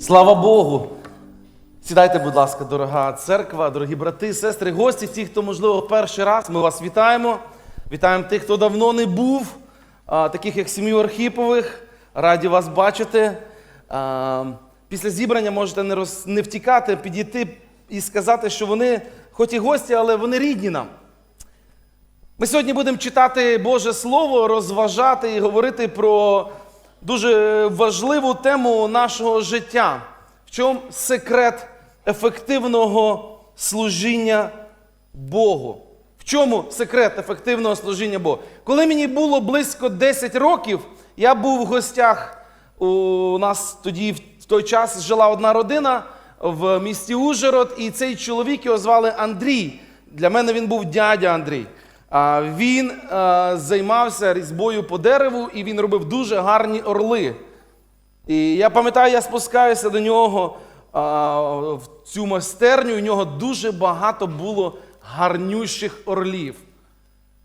Слава Богу! Сідайте, будь ласка, дорога церква, дорогі брати, сестри, гості, ті, хто, можливо, перший раз, ми вас вітаємо. Вітаємо тих, хто давно не був, таких як сім'ю Архіпових. Раді вас бачити. Після зібрання можете не, роз... не втікати, підійти і сказати, що вони, хоч і гості, але вони рідні нам. Ми сьогодні будемо читати Боже Слово, розважати і говорити про дуже важливу тему нашого життя. В чому секрет ефективного служіння Богу? В чому секрет ефективного служіння Богу? Коли мені було близько 10 років, я був в гостях. У нас тоді в той час жила одна родина в місті Ужгород, і цей чоловік його звали Андрій. Для мене він був дядя Андрій. Він е, займався різьбою по дереву і він робив дуже гарні орли. І я пам'ятаю, я спускаюся до нього в цю майстерню, у нього дуже багато було гарнющих орлів.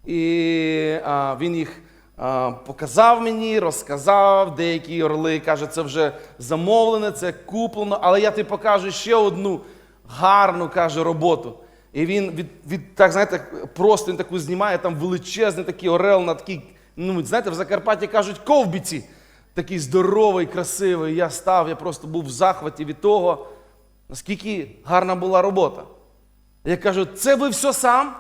І він їх показав мені, розказав деякі орли. Каже, це вже замовлене, це куплено, але я тобі покажу ще одну гарну каже, роботу. І він від, від так, знаєте, просто він таку знімає, там величезний такий орел на такий, ну, знаєте, в Закарпатті кажуть, ковбіці. Такий здоровий, красивий. Я став, я просто був в захваті від того, наскільки гарна була робота. Я кажу, це ви все сам?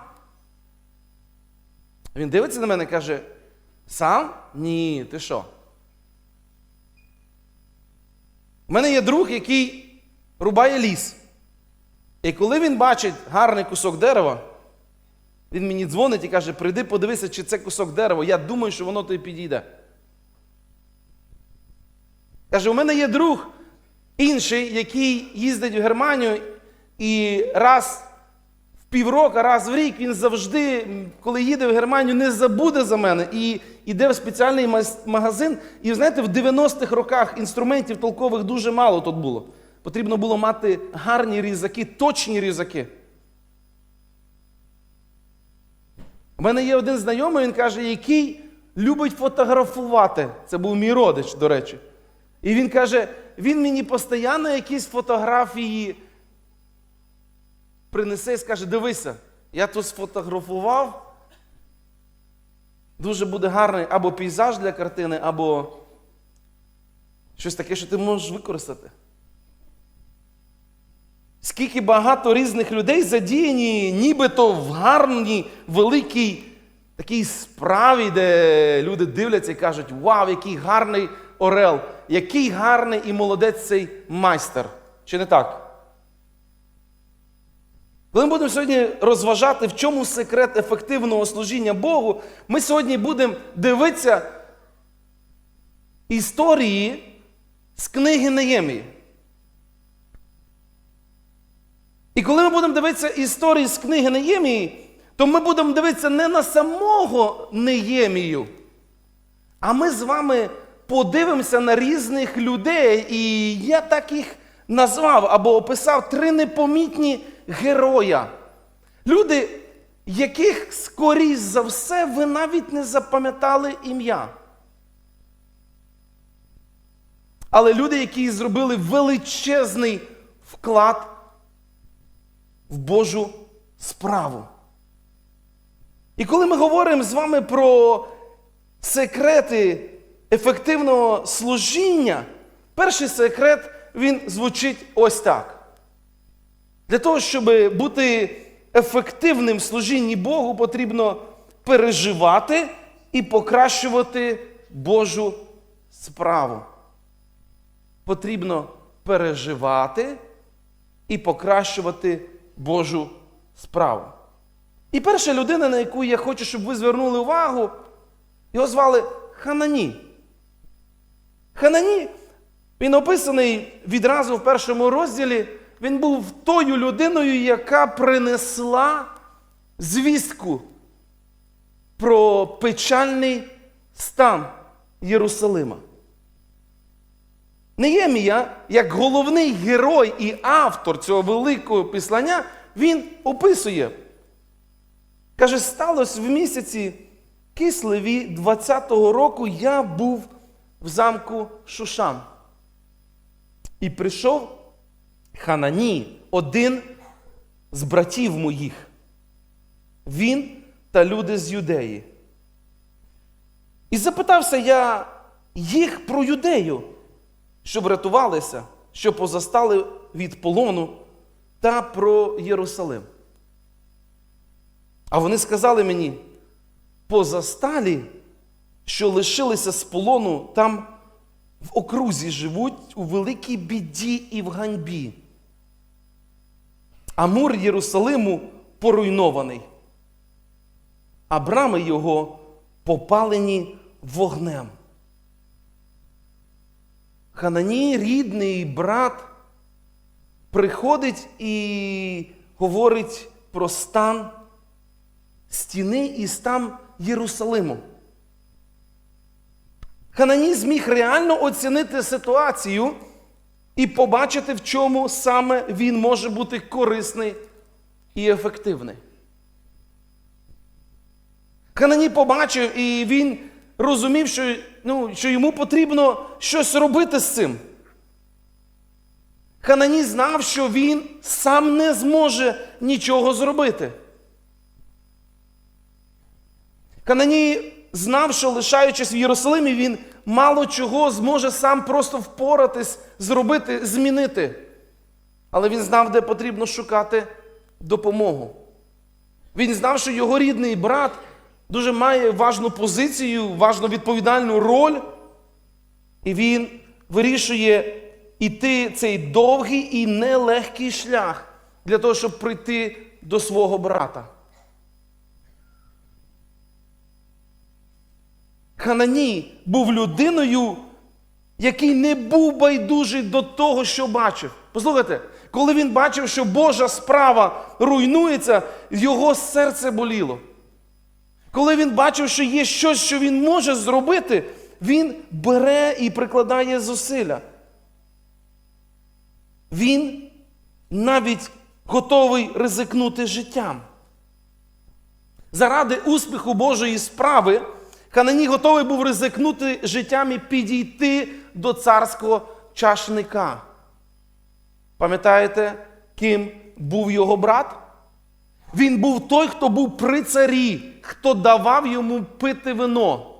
Він дивиться на мене і каже: сам? Ні, ти що? У мене є друг, який рубає ліс. І коли він бачить гарний кусок дерева, він мені дзвонить і каже: прийди, подивися, чи це кусок дерева. Я думаю, що воно тобі підійде. Каже, у мене є друг інший, який їздить в Германію, і раз в півроку, раз в рік він завжди, коли їде в Германію, не забуде за мене і йде в спеціальний магазин. І знаєте, в 90-х роках інструментів толкових дуже мало тут було. Потрібно було мати гарні різаки, точні різаки. У мене є один знайомий, він каже, який любить фотографувати. Це був мій родич, до речі. І він каже, він мені постійно якісь фотографії принесе і скаже: дивися, я тут сфотографував. Дуже буде гарний або пейзаж для картини, або щось таке, що ти можеш використати. Скільки багато різних людей задіяні, нібито в гарній, великій такій справі, де люди дивляться і кажуть, вау, який гарний орел, який гарний і молодець цей майстер. Чи не так? Коли ми будемо сьогодні розважати, в чому секрет ефективного служіння Богу, ми сьогодні будемо дивитися історії з книги Неємії. І коли ми будемо дивитися історії з книги Неємії, то ми будемо дивитися не на самого Неємію, а ми з вами подивимося на різних людей. І я так їх назвав або описав три непомітні героя. Люди, яких, скоріш за все, ви навіть не запам'ятали ім'я. Але люди, які зробили величезний вклад в Божу справу. І коли ми говоримо з вами про секрети ефективного служіння, перший секрет він звучить ось так. Для того, щоб бути ефективним в служінні Богу, потрібно переживати і покращувати Божу справу. Потрібно переживати і покращувати Божу справу. І перша людина, на яку я хочу, щоб ви звернули увагу, його звали Ханані. Ханані, він описаний відразу в першому розділі. Він був тою людиною, яка принесла звістку про печальний стан Єрусалима. Неємія, як головний герой і автор цього великого післання, він описує. Каже, сталося в місяці Кислеві 20-го року я був в замку Шушан. І прийшов Ханані, один з братів моїх. Він та люди з юдеї. І запитався я їх про юдею, що врятувалися, що позастали від полону, та про Єрусалим. А вони сказали мені: позасталі, що лишилися з полону, там в окрузі живуть у великій біді і в ганьбі. А мур Єрусалиму поруйнований, а брами його попалені вогнем. Хананій, рідний брат, приходить і говорить про стан стіни і стан Єрусалиму. Хананій зміг реально оцінити ситуацію і побачити, в чому саме він може бути корисний і ефективний. Хананій побачив, і він розумів, що, ну, що йому потрібно щось робити з цим. Хананій знав, що він сам не зможе нічого зробити. Хананій знав, що лишаючись в Єрусалимі, він мало чого зможе сам просто впоратись, зробити, змінити. Але він знав, де потрібно шукати допомогу. Він знав, що його рідний брат дуже має важну позицію, важну відповідальну роль, і він вирішує іти цей довгий і нелегкий шлях для того, щоб прийти до свого брата. Хананій був людиною, який не був байдужий до того, що бачив. Послухайте, коли він бачив, що Божа справа руйнується, його серце боліло. Коли він бачив, що є щось, що він може зробити, він бере і прикладає зусилля. Він навіть готовий ризикнути життям. Заради успіху Божої справи Хананій готовий був ризикнути життям і підійти до царського чашника. Пам'ятаєте, ким був його брат? Він був той, хто був при царі, хто давав йому пити вино.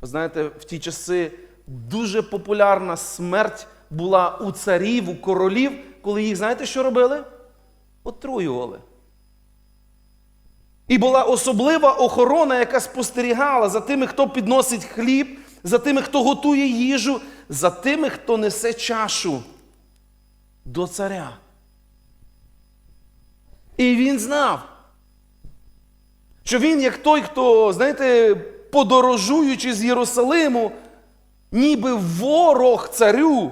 Ви знаєте, в ті часи дуже популярна смерть була у царів, у королів, коли їх, знаєте, що робили? Отруювали. І була особлива охорона, яка спостерігала за тими, хто підносить хліб, за тими, хто готує їжу, за тими, хто несе чашу до царя. І він знав, що він, як той, хто, знаєте, подорожуючи з Єрусалиму, ніби ворог царю,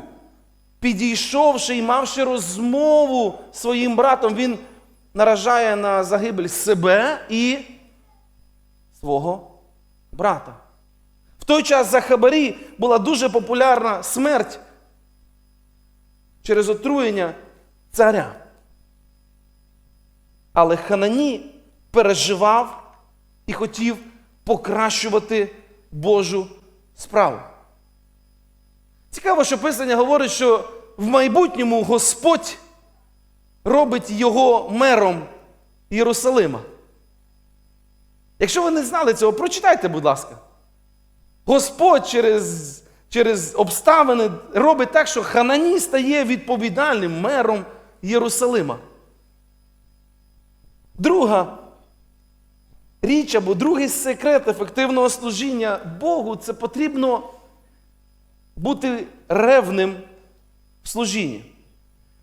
підійшовши і мавши розмову з своїм братом, він наражає на загибель себе і свого брата. В той час за Хабарі була дуже популярна смерть через отруєння царя. Але Ханані переживав і хотів покращувати Божу справу. Цікаво, що Писання говорить, що в майбутньому Господь робить його мером Єрусалима. Якщо ви не знали цього, прочитайте, будь ласка. Господь через, через обставини робить так, що Ханані стає відповідальним мером Єрусалима. Друга річ або другий секрет ефективного служіння Богу це потрібно бути ревним в служінні.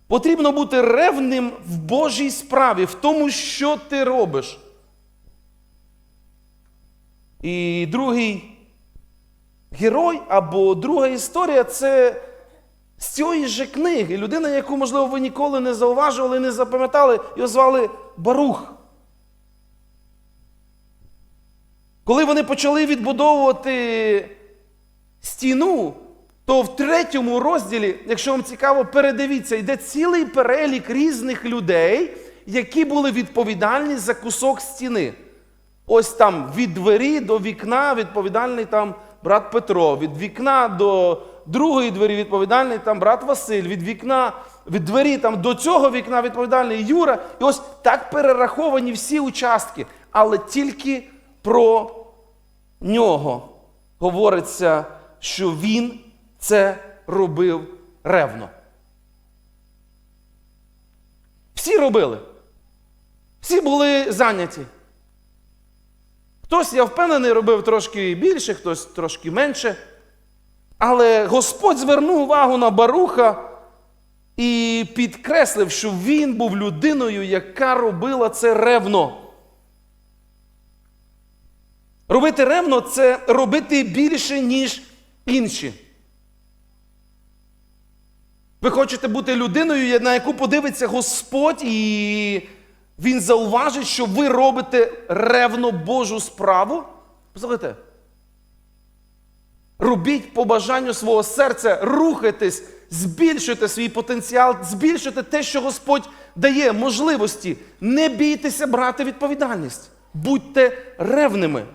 Потрібно бути ревним в Божій справі, в тому, що ти робиш. І другий герой або друга історія це з цієї же книги. Людина, яку, можливо, ви ніколи не зауважували, не запам'ятали, його звали Барух. Коли вони почали відбудовувати стіну, то в третьому розділі, якщо вам цікаво, передивіться, йде цілий перелік різних людей, які були відповідальні за кусок стіни. Ось там від двері до вікна відповідальний там брат Петро, від вікна до другої двері відповідальний там брат Василь, від вікна, від двері там до цього вікна відповідальний Юра. І ось так перераховані всі участки, але тільки про нього говориться, що він це робив ревно. Всі робили. Всі були зайняті. Хтось, я впевнений, робив трошки більше, хтось трошки менше. Але Господь звернув увагу на Баруха і підкреслив, що він був людиною, яка робила це ревно. Робити ревно це робити більше, ніж інші. Ви хочете бути людиною, на яку подивиться Господь, і Він зауважить, що ви робите ревно Божу справу? Послухайте. Робіть по бажанню свого серця, рухайтесь, збільшуйте свій потенціал, збільшуйте те, що Господь дає можливості. Не бійтеся брати відповідальність. Будьте ревними.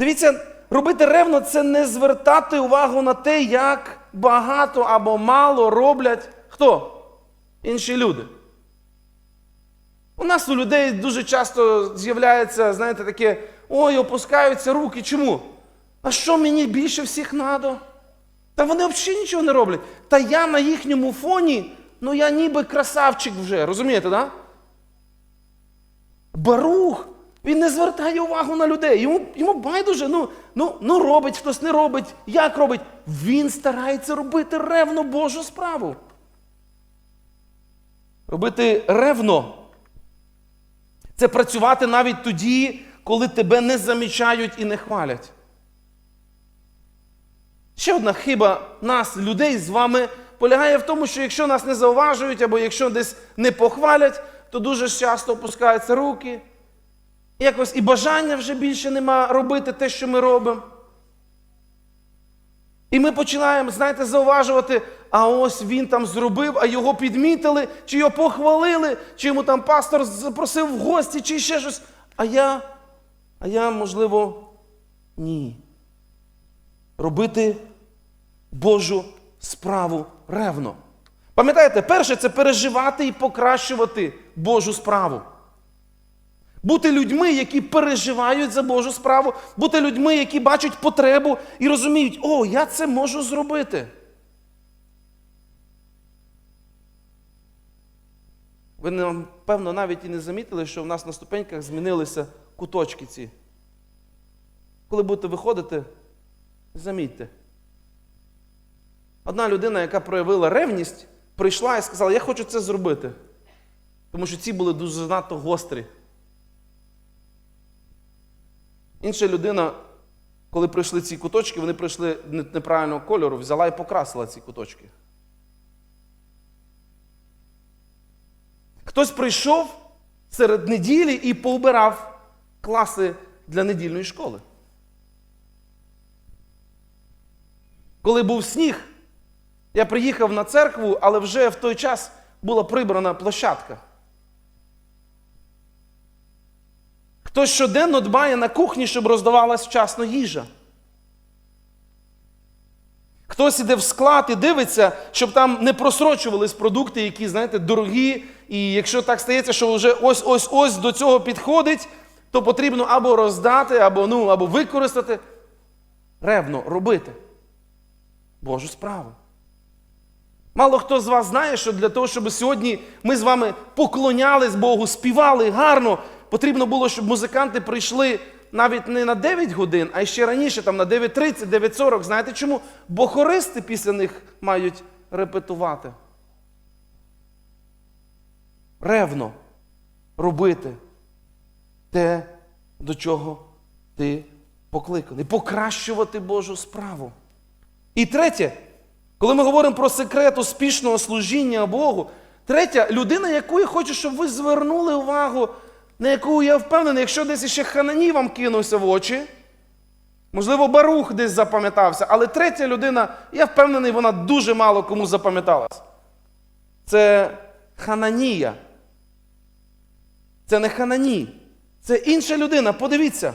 Дивіться, робити ревно це не звертати увагу на те, як багато або мало роблять хто? Інші люди. У нас у людей дуже часто з'являється, знаєте, таке, ой, опускаються руки. Чому? А що мені більше всіх надо? Та вони взагалі нічого не роблять. Та я на їхньому фоні, ну я ніби красавчик вже, розумієте, да? Барух, він не звертає увагу на людей. Йому йому байдуже, ну, ну, ну робить, хтось не робить, як робить. Він старається робити ревно Божу справу. Робити ревно. Це працювати навіть тоді, коли тебе не замічають і не хвалять. Ще одна хиба нас, людей з вами, полягає в тому, що якщо нас не зауважують, або якщо десь не похвалять, то дуже часто опускаються руки. Якось і бажання вже більше нема робити те, що ми робимо. І ми починаємо, знаєте, зауважувати, а ось він там зробив, а його підмітили, чи його похвалили, чи йому там пастор запросив в гості, чи ще щось. А я, а я, можливо, ні. Робити Божу справу ревно. Пам'ятаєте, перше це переживати і покращувати Божу справу. Бути людьми, які переживають за Божу справу, бути людьми, які бачать потребу і розуміють, о, я це можу зробити. Ви, напевно, навіть і не замітили, що в нас на ступеньках змінилися куточки ці. Коли будете виходити, замітьте. Одна людина, яка проявила ревність, прийшла і сказала, я хочу це зробити. Тому що ці були дуже занадто гострі. Інша людина, коли прийшли ці куточки, вони прийшли неправильного кольору, взяла і покрасила ці куточки. Хтось прийшов серед неділі і поубирав класи для недільної школи. Коли був сніг, я приїхав на церкву, але вже в той час була прибрана площадка. Хтось щоденно дбає на кухні, щоб роздавалась вчасно їжа. Хтось іде в склад і дивиться, щоб там не просрочувались продукти, які, знаєте, дорогі. І якщо так стається, що вже ось-ось-ось до цього підходить, то потрібно або роздати, або ну, або використати. Ревно робити Божу справу. Мало хто з вас знає, що для того, щоб сьогодні ми з вами поклонялись Богу, співали гарно, потрібно було, щоб музиканти прийшли навіть не на 9 годин, а ще раніше, там на 9.30, 9.40. Знаєте чому? Бо хористи після них мають репетувати. Ревно робити те, до чого ти покликаний. Покращувати Божу справу. І третє, коли ми говоримо про секрет успішного служіння Богу, третя людина, яку я хочу, щоб ви звернули увагу, на яку я впевнений, якщо десь ще Хананій вам кинувся в очі, можливо, Барух десь запам'ятався, але третя людина, я впевнений, вона дуже мало кому запам'яталась. Це Хананія. Це не Хананій. Це інша людина. Подивіться.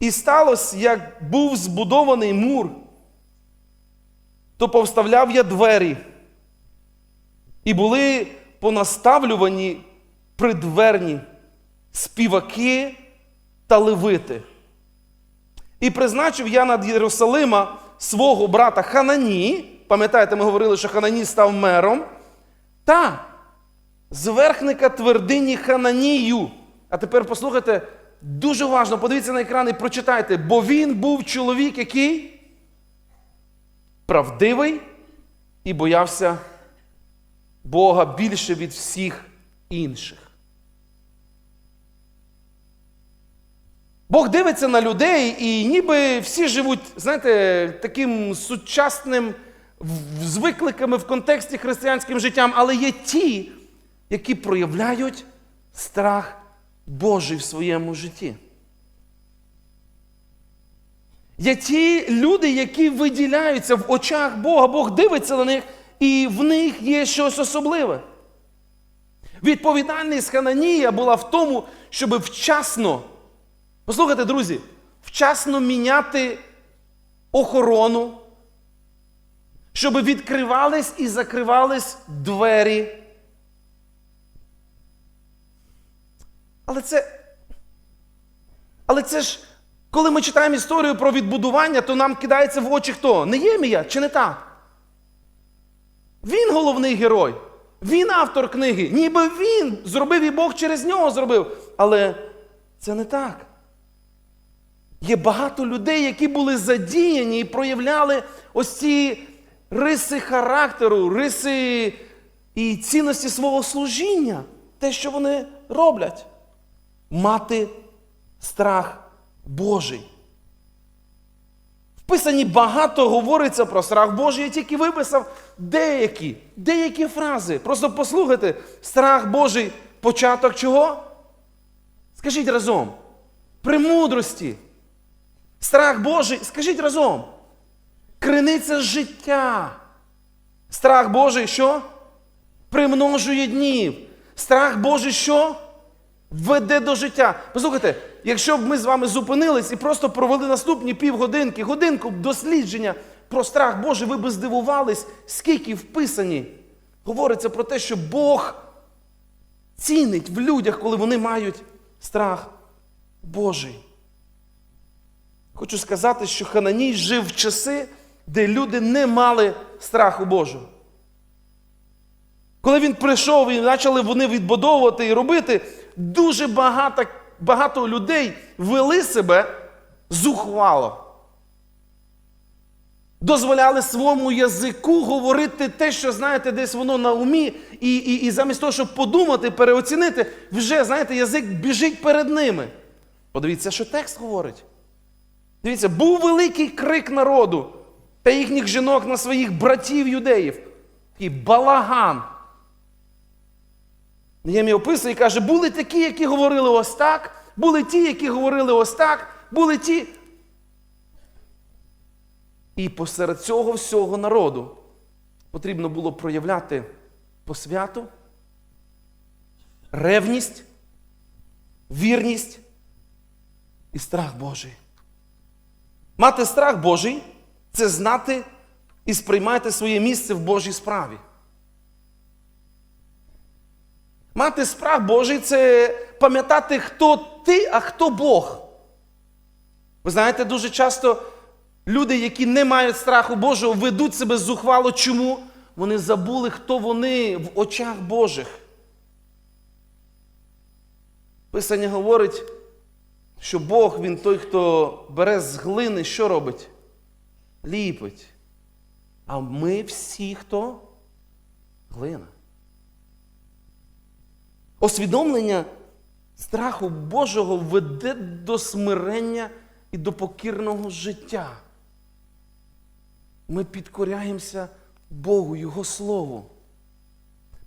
І сталося, як був збудований мур, то повставляв я двері, і були понаставлювані придверні співаки та левити. І призначив я над Єрусалима свого брата Ханані. Пам'ятаєте, ми говорили, що Ханані став мером. Та зверхника твердині Хананію. А тепер послухайте, дуже уважно, подивіться на екран і прочитайте, бо він був чоловік, який правдивий і боявся Бога більше від всіх інших. Бог дивиться на людей, і ніби всі живуть, знаєте, таким сучасним в- з викликами в контексті християнським життям, але є ті, які проявляють страх Божий в своєму житті. Є ті люди, які виділяються в очах Бога, Бог дивиться на них, і в них є щось особливе. Відповідальність Хананія була в тому, щоб вчасно, послухайте, друзі, вчасно міняти охорону, щоб відкривались і закривались двері. Але це. Але це ж, коли ми читаємо історію про відбудування, то нам кидається в очі хто? Неємія, чи не так? Він головний герой. Він автор книги. Ніби він зробив і Бог через нього зробив. Але це не так. Є багато людей, які були задіяні і проявляли ось ці риси характеру, риси і цінності свого служіння, те, що вони роблять. Мати страх Божий. В Писанні багато говориться про страх Божий, я тільки виписав деякі, деякі фрази. Просто послухайте, страх Божий початок чого? Скажіть разом. Премудрості. Страх Божий, скажіть разом. Криниця життя. Страх Божий що? Примножує днів. Страх Божий що? Веде до життя. Послухайте, якщо б ми з вами зупинились і просто провели наступні півгодинки, годинку дослідження про страх Божий, ви б здивувались, скільки в Писанні говориться про те, що Бог цінить в людях, коли вони мають страх Божий. Хочу сказати, що Хананій жив в часи, де люди не мали страху Божого. Коли він прийшов і почали вони відбудовувати і робити, дуже багато, багато людей вели себе зухвало. Дозволяли своєму язику говорити те, що, знаєте, десь воно на умі, і, і, і замість того, щоб подумати, переоцінити, вже, знаєте, язик біжить перед ними. Подивіться, що текст говорить. Дивіться, був великий крик народу та їхніх жінок на своїх братів юдеїв. Такий балаган. Ємія описує і каже, були такі, які говорили ось так, були ті, які говорили ось так, були ті. І посеред цього всього народу потрібно було проявляти посвяту, ревність, вірність і страх Божий. Мати страх Божий це знати і сприймати своє місце в Божій справі. Мати страх Божий це пам'ятати, хто ти, а хто Бог. Ви знаєте, дуже часто люди, які не мають страху Божого, ведуть себе зухвало. Чому? Вони забули, хто вони в очах Божих. Писання говорить, що Бог він той, хто бере з глини, що робить? Ліпить. А ми всі хто? Глина. Освідомлення страху Божого веде до смирення і до покірного життя. Ми підкоряємося Богу, Його Слову.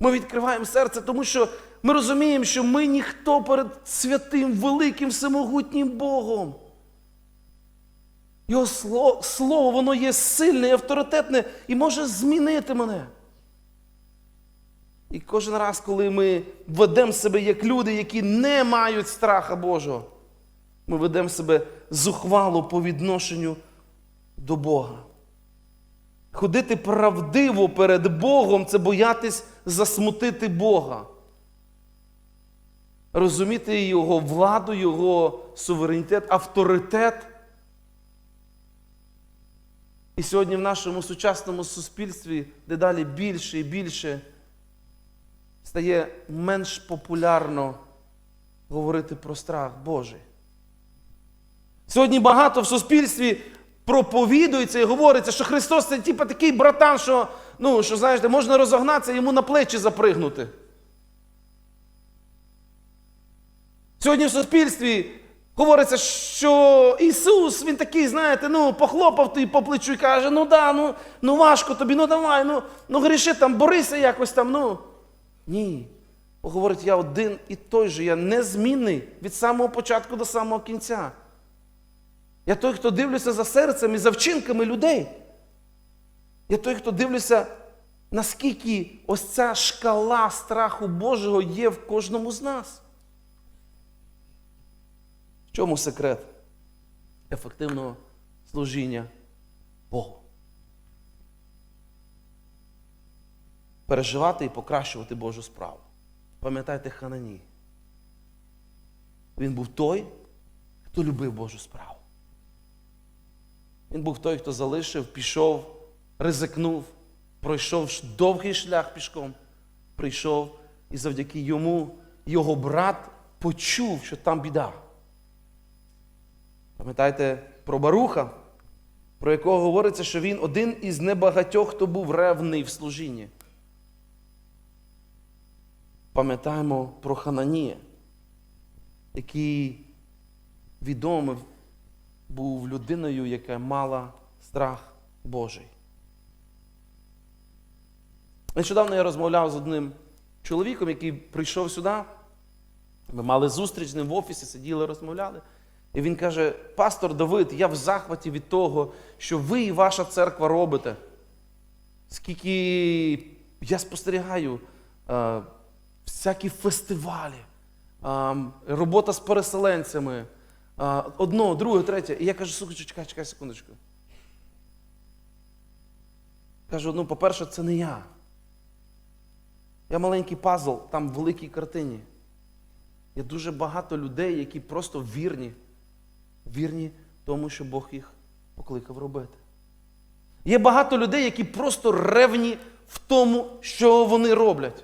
Ми відкриваємо серце, тому що ми розуміємо, що ми ніхто перед святим, великим, всемогутнім Богом. Його слово, слово, воно є сильне і авторитетне і може змінити мене. І кожен раз, коли ми ведемо себе як люди, які не мають страха Божого, ми ведемо себе зухвало по відношенню до Бога. ходити правдиво перед Богом це боятись засмутити Бога. Розуміти Його владу, Його суверенітет, авторитет. І сьогодні в нашому сучасному суспільстві дедалі більше і більше стає менш популярно говорити про страх Божий. Сьогодні багато в суспільстві проповідується і говориться, що Христос це типу, такий братан, що, ну, що знаєте, можна розогнатися йому на плечі запригнути. Сьогодні в суспільстві говориться, що Ісус, Він такий, знаєте, ну, похлопав ти по плечу і каже, ну да, ну, ну важко тобі, ну давай, ну, ну гріши там, борися якось там, ну. Ні. Говорить, я один і той же, я незмінний від самого початку до самого кінця. Я той, хто дивлюся за серцем і за вчинками людей. Я той, хто дивлюся, наскільки ось ця шкала страху Божого є в кожному з нас. В чому секрет ефективного служіння Богу? Переживати і покращувати Божу справу. Пам'ятайте Ханані. Він був той, хто любив Божу справу. Він був той, хто залишив, пішов, ризикнув, пройшов довгий шлях пішком, прийшов, і завдяки йому його брат почув, що там біда. Пам'ятаєте про Баруха, про якого говориться, що він один із небагатьох, хто був ревний в служінні. Пам'ятаємо про Хананія, який відомий був людиною, яка мала страх Божий. Нещодавно я розмовляв з одним чоловіком, який прийшов сюди. Ми мали зустріч з ним в офісі, сиділи, розмовляли. І він каже: Пастор Давид, я в захваті від того, що ви і ваша церква робите. Скільки я спостерігаю е, всякі фестивалі, е, робота з переселенцями, е, одно, друге, третє. І я кажу, слухай, чекай, чекай секундочку. Кажу, ну, по-перше, це не я. Я маленький пазл там в великій картині. Є дуже багато людей, які просто вірні, вірні тому, що Бог їх покликав робити. Є багато людей, які просто ревні в тому, що вони роблять.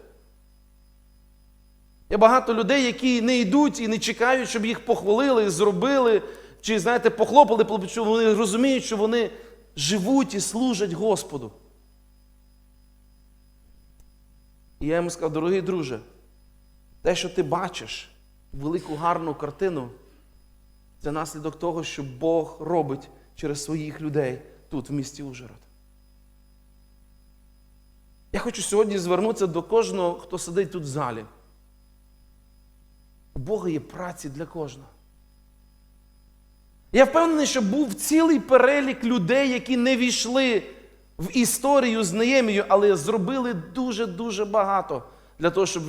Є багато людей, які не йдуть і не чекають, щоб їх похвалили, зробили, чи, знаєте, похлопали, по вони розуміють, що вони живуть і служать Господу. І я йому сказав, дорогий друже, те, що ти бачиш, велику гарну картину, це наслідок того, що Бог робить через своїх людей тут, в місті Ужгород. Я хочу сьогодні звернутися до кожного, хто сидить тут в залі. У Бога є праці для кожного. Я впевнений, що був цілий перелік людей, які не війшли в історію з Неємією, але зробили дуже-дуже багато для того, щоб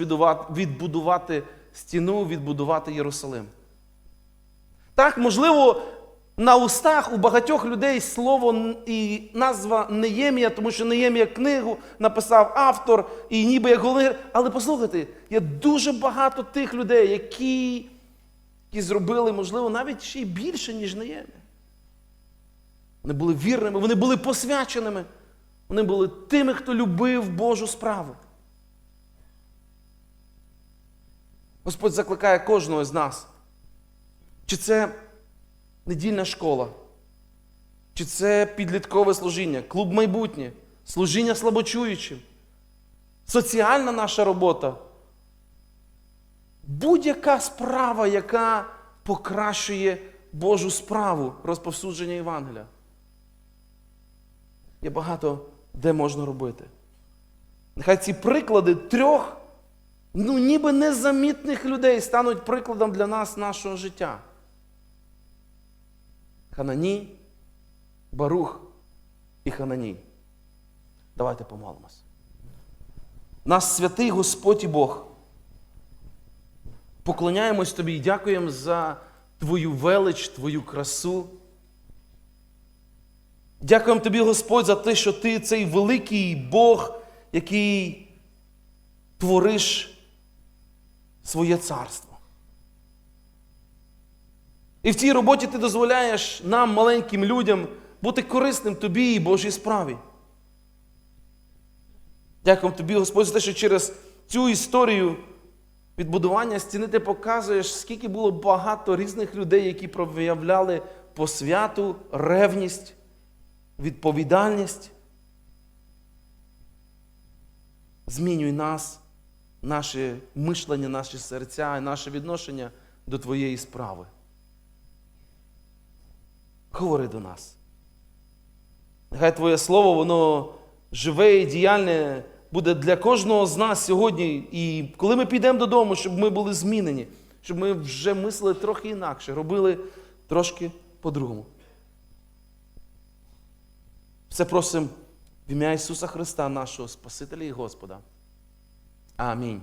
відбудувати- стіну, відбудувати Єрусалим. Так, можливо, на устах у багатьох людей слово і назва Неємія, тому що Неємія книгу написав автор і ніби як головний. Але послухайте, є дуже багато тих людей, які, які зробили, можливо, навіть ще й більше, ніж Неємія. Вони були вірними, вони були посвяченими, вони були тими, хто любив Божу справу. Господь закликає кожного з нас. Чи це недільна школа, чи це підліткове служіння, клуб майбутнє, служіння слабочуючим, соціальна наша робота. Будь-яка справа, яка покращує Божу справу розповсюдження Євангелія. Є багато де можна робити. Нехай ці приклади трьох, ну ніби незамітних людей стануть прикладом для нас нашого життя. Ханані, Барух і Ханані. Давайте помолимось. Нас святий Господь і Бог. Поклоняємось Тобі і дякуємо за Твою велич, Твою красу. Дякуємо тобі, Господь, за те, що ти цей великий Бог, який твориш своє царство. І в цій роботі ти дозволяєш нам, маленьким людям, бути корисним тобі і Божій справі. Дякуємо тобі, Господь, за те, що через цю історію відбудування стіни ти показуєш, скільки було багато різних людей, які проявляли посвяту, ревність, відповідальність. Змінюй нас, наше мишлення, наші серця і наше відношення до Твоєї справи. Говори до нас. Нехай Твоє Слово, воно живе і діяльне буде для кожного з нас сьогодні. І коли ми підемо додому, щоб ми були змінені, щоб ми вже мислили трохи інакше, робили трошки по-другому. Все просимо в ім'я Ісуса Христа, нашого Спасителя і Господа. Амінь.